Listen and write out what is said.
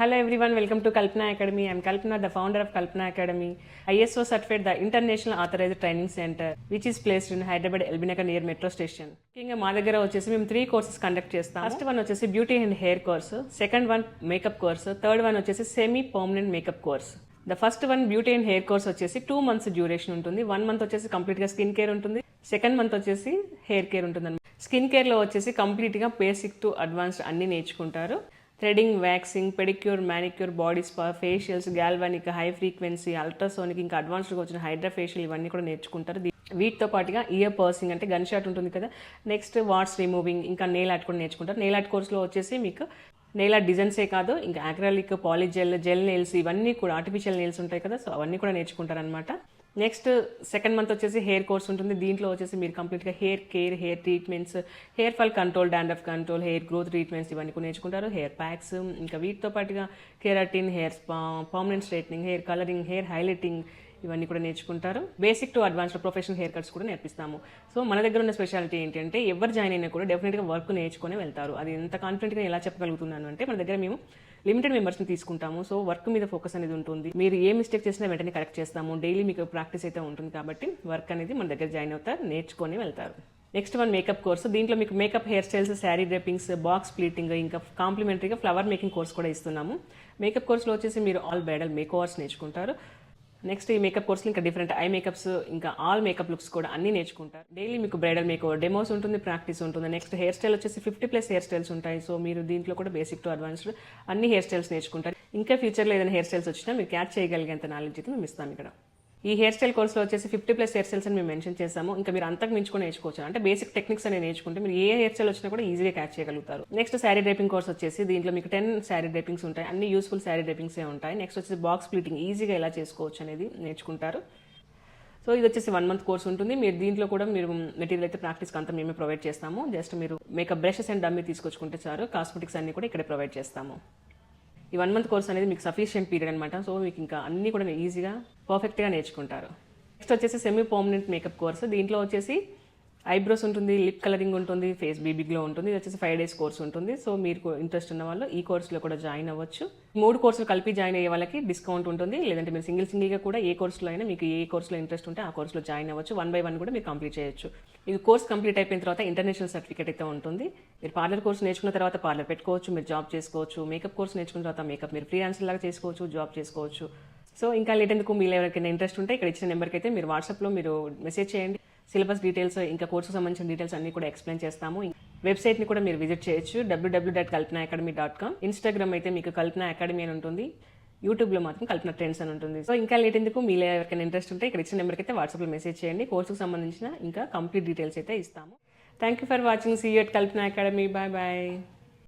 Hello everyone welcome to Kalpana academy I'm Kalpana the founder of Kalpana academy ISO certified the international authorised training centre which is placed in Hyderabad LB Nagar near metro station ముఖ్యంగా మా దగ్గర వచ్చేసి మేము three courses conduct చేస్తాం first one వచ్చేసి beauty and hair course second one makeup course third one వచ్చేసి semi permanent makeup course the first one beauty and hair course వచ్చేసి two months duration ఉంటుంది. వన్ మంత్ వచ్చేసి కంప్లీట్గా skin care ఉంటుంది. Second month వచ్చేసి hair care ఉంటుంది skin కేర్లో వచ్చేసి కంప్లీట్గా బేసిక్ టు అడ్వాన్స్డ్ అన్ని నేర్చుకుంటారు. Threading waxing pedicure manicure body spa facials galvanic high frequency ultrasonic ఇంకా అడ్వాన్స్డ్గా వచ్చిన హైడ్రా ఫేషియల్ ఇవన్నీ కూడా నేర్చుకుంటారు. వీటితో పాటుగా ఇయర్ పర్సింగ్ అంటే గన్ షాట్ ఉంటుంది కదా నెక్స్ట్ వాట్స్ రిమూవింగ్ ఇంకా నేల్ ఆర్ట్ కూడా నేర్చుకుంటారు. నేల్ ఆర్ట్ కోర్స్లో వచ్చేసి మీకు నెయిల్ ఆర్ట్ డిజైన్సే కాదు ఇంకా అక్రాలిక్ పాలిజెల్ జెల్ నెయిల్స్ ఇవన్నీ కూడా ఆర్టిఫిషియల్ నెయిల్స్ ఉంటాయి కదా సో అవన్నీ కూడా నేర్చుకుంటారు అనమాట నెక్స్ట్ సెకండ్ మంత్ వచ్చేసి హెయిర్ కోర్స్ ఉంటుంది. దీంట్లో వచ్చేసి మీరు కంప్లీట్గా hair care hair treatments hair fall control dandruff control hair growth treatments ఇవన్నీ కూడా నేర్చుకుంటారు. హెయిర్ ప్యాక్స్ ఇంకా వీటితో పాటుగా keratin hair spa permanent straightening hair colouring hair highlighting ఇవన్నీ కూడా నేర్చుకుంటారు. Basic to advanced professional hair cuts కూడా నేర్పిస్తాము. సో మన దగ్గర ఉన్న స్పెషాలిటీ ఏంటంటే ఎవరు జాయిన్ అయినా కూడా డెఫినెట్గా వర్క్ నేర్చుకొని వెళ్తారు. అది ఎంత కాన్ఫిడెంట్గా ఎలా చెప్పగలుగుతున్నాను అంటే మన దగ్గర మేము లిమిటెడ్ మెంబర్స్ని తీసుకుంటాము. సో వర్క్ మీద ఫోకస్ అనేది ఉంటుంది. మీరు ఏ మిస్టేక్ చేసినా వెంటనే కరెక్ట్ చేస్తాము. డైలీ మీకు ప్రాక్టీస్ అయితే ఉంటుంది కాబట్టి వర్క్ అనేది మన దగ్గర జాయిన్ అవుతారు నేర్చుకొని వెళ్తారు. నెక్స్ట్ వన్ మేకప్ కోర్స్ దీంట్లో మీకు makeup hair styles sari drapings box pleating ఇంకా కాంప్లిమెంటరీగా ఫ్లవర్ మేకింగ్ కోర్స్ కూడా ఇస్తున్నాము. మేకప్ కోర్స్లో వచ్చేసి మీరు ఆల్ బ్రైడల్ మేక్ ఓవర్స్ నేర్చుకుంటారు. నెక్స్ట్ ఈ మేకప్ కోర్సులు ఇంకా డిఫరెంట్ ఐ మేకప్స్ ఇంకా ఆల్ మేకప్ లుక్స్ కూడా అన్ని నేర్చుకుంటారు. డైలీ మీకు బ్రైడల్ మేకప్ డెమోస్ ఉంటుంది ప్రాక్టీస్ ఉంటుంది. నెక్స్ట్ హెయిర్ స్టైల్ వచ్చేసి ఫిఫ్టీ ప్లస్ హెయిర్ స్టైల్స్ ఉంటాయి. సో మీరు దీంట్లో కూడా బేసిక్ టు అడ్వాన్స్డ్ అన్ని హెయిర్ స్టైల్స్ నేర్చుకుంటారు. ఇంకా ఫ్యూచర్లో ఏదైనా హెయిర్ స్టైల్స్ వచ్చినా మీరు క్యాచ్ చేయగలిగేంత నాలెడ్జ్ అయితే మేము ఇస్తాం ఇక్కడ. ఈ హెయిర్ స్టైల్ కోర్స్లో వచ్చేసి ఫిఫ్టీ ప్లస్ హెయిర్ స్టైల్స్ అని మేము మెన్షన్ చేసాము ఇంకా మీరు అంతకు మించుకొని నేర్చుకోవచ్చు. అంటే బేసిక్ టెక్నిక్స్ అనేవి నేర్చుకుంటే మీరు ఏ హెయిర్ స్టైల్ వచ్చినా కూడా ఈజీగా క్యాచ్ చేయగలుగుతారు. నెక్స్ట్ శారీ డ్రైపింగ్ కోర్స్ వచ్చేసి దీంట్లో మీకు టెన్ శారీ డ్రైపింగ్స్ ఉంటాయి. అన్ని యూస్ఫుల్ శారీ డ్రైపింగ్సే ఉంటాయి. నెక్స్ట్ వచ్చేసి బాక్స్ ప్లీటింగ్ ఈజీగా ఎలా చేసుకోవచ్చు అనేది నేర్చుకుంటారు. సో ఇది వచ్చేసి వన్ మంత్ కోర్స్ ఉంటుంది. మీరు దీంట్లో కూడా మీరు మెటీరియల్ అయితే ప్రాక్టీస్కి అంతా మేమే ప్రొవైడ్ చేస్తాము. జస్ట్ మీరు మేకప్ బ్రషెస్ అండ్ డమ్మీ తీసుకొచ్చుకుంటే చాలు. కాస్మెటిక్స్ అన్ని కూడా ఇక్కడే ప్రొవైడ్ చేస్తాము. ఈ వన్ మంత్ కోర్స్ అనేది మీకు సఫిషియంట్ పీరియడ్ అనమాట సో మీకు ఇంకా అన్ని కూడా ఈజీగా పర్ఫెక్ట్గా నేర్చుకుంటారు. నెక్స్ట్ వచ్చేసి సెమీ పర్మనెంట్ మేకప్ కోర్స్ దీంట్లో వచ్చేసి ఐబ్రోస్ ఉంటుంది లిప్ కలరింగ్ ఉంటుంది ఫేస్ బీబీ గ్లో ఉంటుంది ఇది వచ్చేసి ఫైవ్ డేస్ కోర్స్ ఉంటుంది. సో మీరు ఇంట్రెస్ట్ ఉన్న వాళ్ళు ఈ కోర్సులో కూడా జాయిన్ అవ్వచ్చు. మూడు కోర్సులు కలిపి జాయిన్ అయ్యే వాళ్ళకి డిస్కౌంట్ ఉంటుంది. లేదంటే మీరు సింగిల్ సింగిల్గా కూడా ఏ కోర్సులో అయినా మీకు ఏ కోర్సులో ఇంట్రెస్ట్ ఉంటే ఆ కోర్సులో జాయిన్ అవ్వచ్చు. వన్ బై వన్ కూడా మీరు కంప్లీట్ చేయొచ్చు. ఇది కోర్స్ కంప్లీట్ అయిపోయిన తర్వాత ఇంటర్నేషనల్ సర్టిఫికేట్ అయితే ఉంటుంది. మీరు పార్లర్ కోర్స్ నేర్చుకున్న తర్వాత పార్లర్ పెట్టుకోవచ్చు మీరు జాబ్ చేసుకోవచ్చు. మేకప్ కోర్స్ నేర్చుకున్న తర్వాత మేకప్ మీరు ఫ్రీలాన్సర్ లాగా చేసుకోవచ్చు జాబ్ చేసుకోవచ్చు. సో ఇంకా లేటెందుకు మీరు ఎవరికైనా ఇంట్రెస్ట్ ఉంటే ఇక్కడ ఇచ్చిన నెంబర్కి అయితే మీరు వాట్సాప్లో మీరు మెసేజ్ చేయండి. సిలబస్ డీటెయిల్స్ ఇంకా కోర్సుకు సంబంధించిన డీటెయిల్స్ అన్ని కూడా ఎక్స్ప్లెయిన్ చేస్తాము. వెబ్సైట్ని కూడా మీరు విజిట్ చేయొచ్చు W W dot Kalpana academy dot com Instagram అయితే మీకు కల్పన అకాడమీ అని ఉంటుంది. యూట్యూబ్లో మాత్రం కల్పన ట్రెండ్స్ అని ఉంటుంది. సో ఇంకా లేట్ ఎందుకు? మీలో ఎవరికైనా ఇంట్రెస్ట్ ఉంటే ఇక్కడ ఇచ్చిన నెంబర్కి అయితే వాట్సాప్లో మెసేజ్ చేయండి. కోర్సుకు సంబంధించిన ఇంకా కంప్లీట్ డీటెయిల్స్ అయితే ఇస్తాము. Thank you for watching see you Kalpana academy bye bye